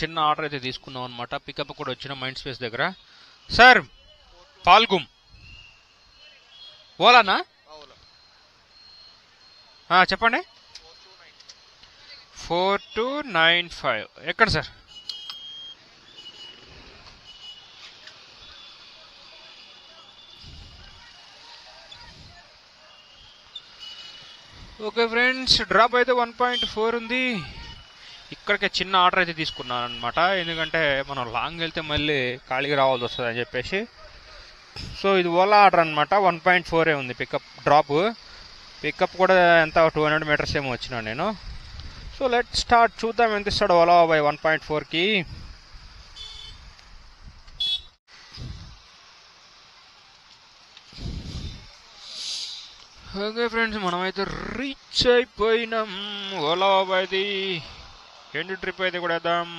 చిన్న ఆర్డర్ అయితే తీసుకున్నాం అనమాట పికప్ కూడా వచ్చిన మైండ్ స్పేస్ దగ్గర. సార్ పాల్గుమ్ ఓలానా? చెప్పండి. Four two nine five. ఎక్కడ సార్? ఓకే ఫ్రెండ్స్ డ్రాప్ అయితే వన్ పాయింట్ ఫోర్ ఉంది. ఒక్కరికే చిన్న ఆర్డర్ అయితే తీసుకున్నాను అనమాట ఎందుకంటే మనం లాంగ్ వెళ్తే మళ్ళీ ఖాళీగా రావాల్సి వస్తుంది అని చెప్పేసి. సో ఇది ఓలా ఆర్డర్ అనమాట వన్ పాయింట్ ఫోరే ఉంది పికప్ డ్రాప్. పికప్ కూడా ఎంత? టూ హండ్రెడ్ మీటర్స్ ఏమో వచ్చినాను నేను. So let start. చూద్దాం ఎంత ఇస్తాడు ఓలా బై వన్ పాయింట్ ఫోర్కి. ఓకే ఫ్రెండ్స్ మనమైతే రీచ్ అయిపోయినాం ఓలా బాబాయ్ది సెకండ్ ట్రిప్ అయితే కూడా వేద్దాం.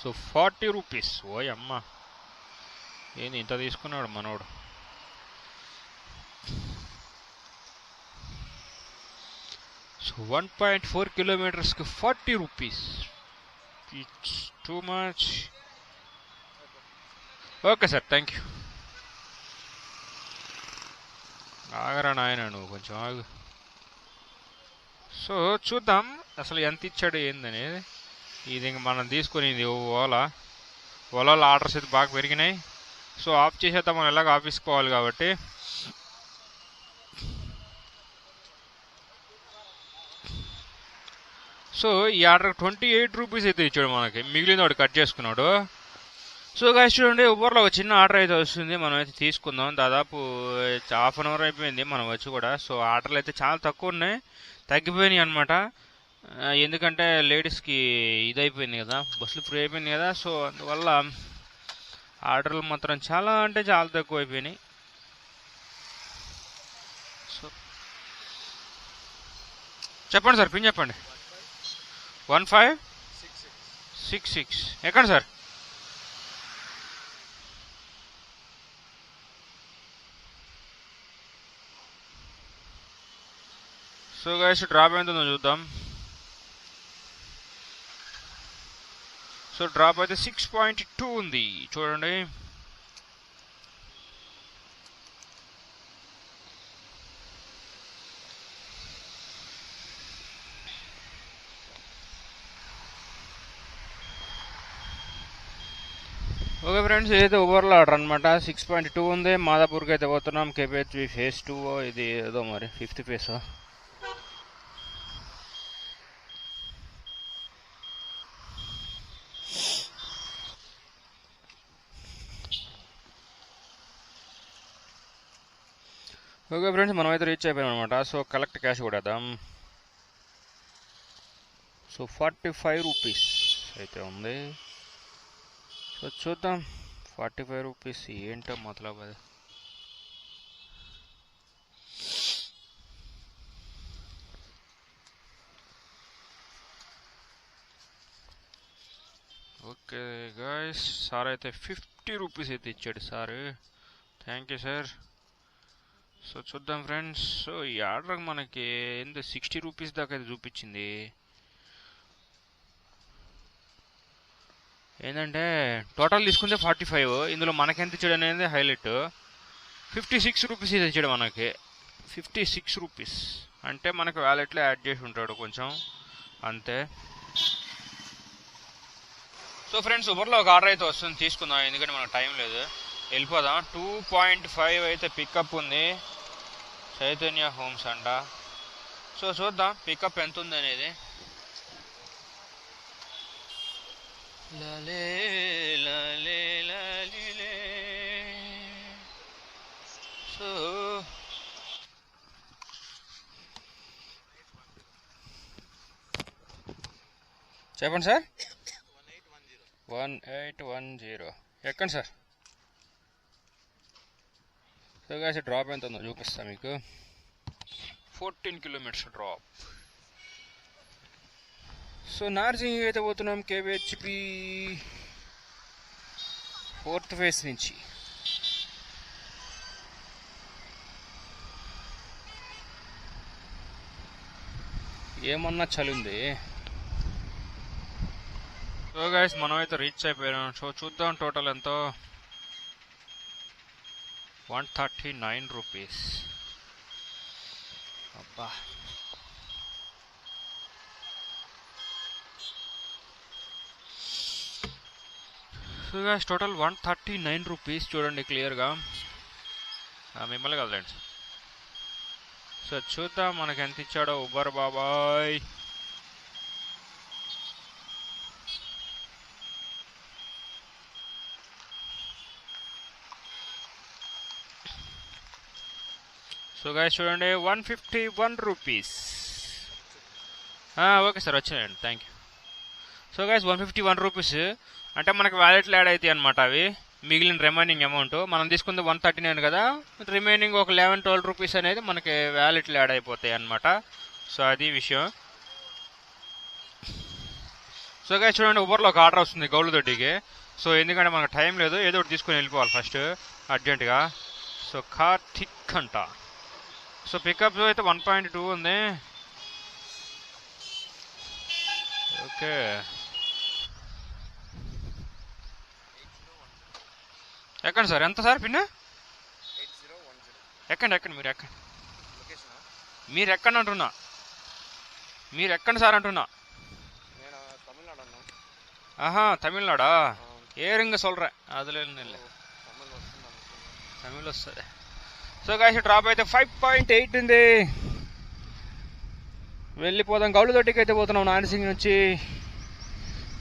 సో ఫార్టీ రూపీస్ ఓయ్ అమ్మ. ఏంది ఇంత తీసుకున్నాడు మనోడు? So one point four కిలోమీటర్స్కి forty rupees it's too much okay sir thank you ఆగరా నాయన నువ్వు కొంచెం ఆగు. సో చూద్దాం అసలు ఎంత ఇచ్చాడు ఏందని ఇది ఇంక మనం తీసుకునేది ఓలా. ఓలాలో ఆర్డర్స్ అయితే బాగా పెరిగినాయి. సో ఆఫ్ చేసేద్దాం మనం ఎలాగ ఆఫీస్కి పోవాలి కాబట్టి. సో ఈ ఆర్డర్ ట్వంటీ ఎయిట్ రూపీస్ అయితే ఇచ్చాడు మనకి. మిగిలిన వాడు కట్ చేసుకున్నాడు. సో గాయస్ చూడండి ఊబర్లో ఒక చిన్న ఆర్డర్ అయితే వస్తుంది. మనం అయితే తీసుకుందాం. దాదాపు హాఫ్ అన్ అవర్ అయిపోయింది మనం వచ్చి కూడా. సో ఆర్డర్లు అయితే చాలా తక్కువ ఉన్నాయి. తగ్గిపోయినాయి అనమాట ఎందుకంటే లేడీస్కి ఇది అయిపోయింది కదా బస్సులు ఫ్రీ అయిపోయింది కదా సో అందువల్ల ఆర్డర్లు మాత్రం చాలా అంటే చాలా తక్కువ అయిపోయినాయి సో చెప్పండి సార్ పిన్ చెప్పండి. One five six six. ఎక్కడ సార్. సో గైస్ డ్రాప్ ఎంత ఉందో చూద్దాం. సో డ్రాప్ అయితే సిక్స్ పాయింట్ టూ ఉంది. చూడండి. ఓకే ఫ్రెండ్స్ ఇదైతే ఓవర్లో ఆర్డర్ అనమాట సిక్స్ పాయింట్ టూ ఉంది. మాదాపూర్కి అయితే పోతున్నాం. కేపీహెచ్వి ఫేస్ టూ ఇది ఏదో మరి ఫిఫ్త్ ఫేస్ ఓకే ఫ్రెండ్స్ మనమైతే రీచ్ అయిపోయాం అనమాట సో కలెక్ట్ క్యాష్ కూడా సో ఫార్టీ ఫైవ్ రూపీస్ అయితే ఉంది. సో చూద్దాం. ఫార్టీ ఫైవ్ రూపీస్ ఏంటో మతలబ్ ఓకే గాయస్ సార్ అయితే ఫిఫ్టీ రూపీస్ అయితే ఇచ్చాడు sir. Thank you sir so చూద్దాం ఫ్రెండ్స్. సో ఈ ఆర్డర్ మనకి ఎంత సిక్స్టీ రూపీస్ దాకా అయితే చూపించింది. ఏంటంటే టోటల్ తీసుకుంటే ఫార్టీ ఫైవ్. ఇందులో మనకెంత ఇచ్చాడు అనేది హైలైట్. ఫిఫ్టీ సిక్స్ రూపీస్ ఇది ఇచ్చాడు మనకి. Fifty six rupees. అంటే మనకు వ్యాలెట్లో యాడ్ చేసి ఉంటాడు కొంచెం. అంతే. సో ఫ్రెండ్స్ ఉబర్లో ఒక ఆర్డర్ అయితే వస్తుంది. తీసుకుందాం. ఎందుకంటే మనకు టైం లేదు. వెళ్ళిపోదాం. టూ పాయింట్ ఫైవ్ అయితే పికప్ ఉంది. చైతన్య హోమ్స్ అంట. సో చూద్దాం పికప్ ఎంత ఉంది అనేది లలే లలే లలిలే. సో చెప్పండి sir. One eight one zero ఎక్కండి సార్. సో గాసి డ్రాప్ ఎంత ఉందో చూపిస్తా మీకు. Fourteen kilometres drop. So Narsingi అయితే పోతున్నాం? కేవీహెచ్పి ఫోర్త్ ఫేస్ నుంచి. ఏమన్నా చలి ఉంది సో గైస్ మనమైతే రీచ్ అయిపోయాం సో చూద్దాం టోటల్ ఎంతో. వన్ థర్టీ నైన్ రూపీస్ అబ్బా so guys total one thirty nine rupees చూడండి క్లియర్గా మిమ్మల్ని కదలండి సో చూద్దాం మనకి ఎంత ఇచ్చాడో ఉబర్ బాబాయ్ సో గాయ చూడండి one fifty one rupees okay sir వచ్చినాయండి thank you so guys one fifty one rupees అంటే మనకి వ్యాలెట్లు యాడ్ అవుతాయి అనమాట అవి. మిగిలిన రిమైనింగ్ అమౌంట్ మనం తీసుకుంది వన్ థర్టీ నైన్ కదా. రిమైనింగ్ ఒక లెవెన్ ట్వెల్వ్ రూపీస్ అనేది మనకి వ్యాలెట్లు యాడ్ అయిపోతాయి అనమాట సో అది విషయం. సో గాయ చూడండి ఉబర్లో ఒక ఆర్డర్ వస్తుంది గౌలు దొడ్డికి సో ఎందుకంటే మనకు టైం లేదు ఏదో ఒకటి తీసుకొని వెళ్ళిపోవాలి ఫస్ట్ అర్జెంటుగా సో కార్తిక్ అంట. సో పికప్ అయితే వన్ పాయింట్ టూ ఉంది ఓకే ఎక్కండి సార్ ఎంత సార్ పిన్న ఎయిట్ జీరో వన్ జీరో ఎక్కండి ఎక్కండి మీరు ఎక్కండి లొకేషన్ మీరు ఎక్కండి అంటున్నా మీరు ఎక్కండి సార్ అంటున్నా నేను తమిళనాడు అన్నా ఆహా తమిళనాడా ఆ, ఏరింగ சொல்றேன் அதுல இல்லை తమిళ్ సో గాయస్ డ్రాప్ అయితే ఫైవ్ పాయింట్ ఎయిట్ ఉంది. వెళ్ళిపోదాం. గౌళ్ళు దొడ్డికి అయితే పోతున్నాం నాన్సింగ్ నుంచి.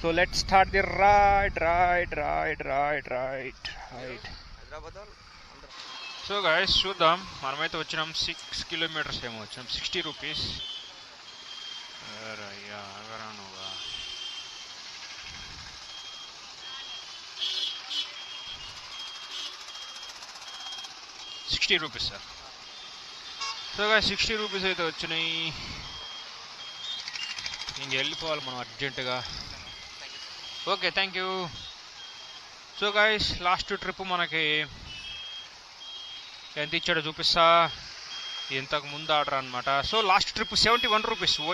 So let start the right right right right right right so guys చూద్దాం. మనమైతే వచ్చినాం సిక్స్ కిలోమీటర్స్ ఏమో వచ్చినాం సిక్స్టీ రూపీస్ అయ్యా sixty rupees sir so sixty rupees అయితే వచ్చినాయి. ఇంక వెళ్ళిపోవాలి మనం అర్జెంటుగా. Okay thank you so guys last trip మనకి ఎంత ఇచ్చాడో చూపిస్తా. ఇంతకు ముందు ఆర్డర్ అనమాట so last trip seventy one rupees ఓ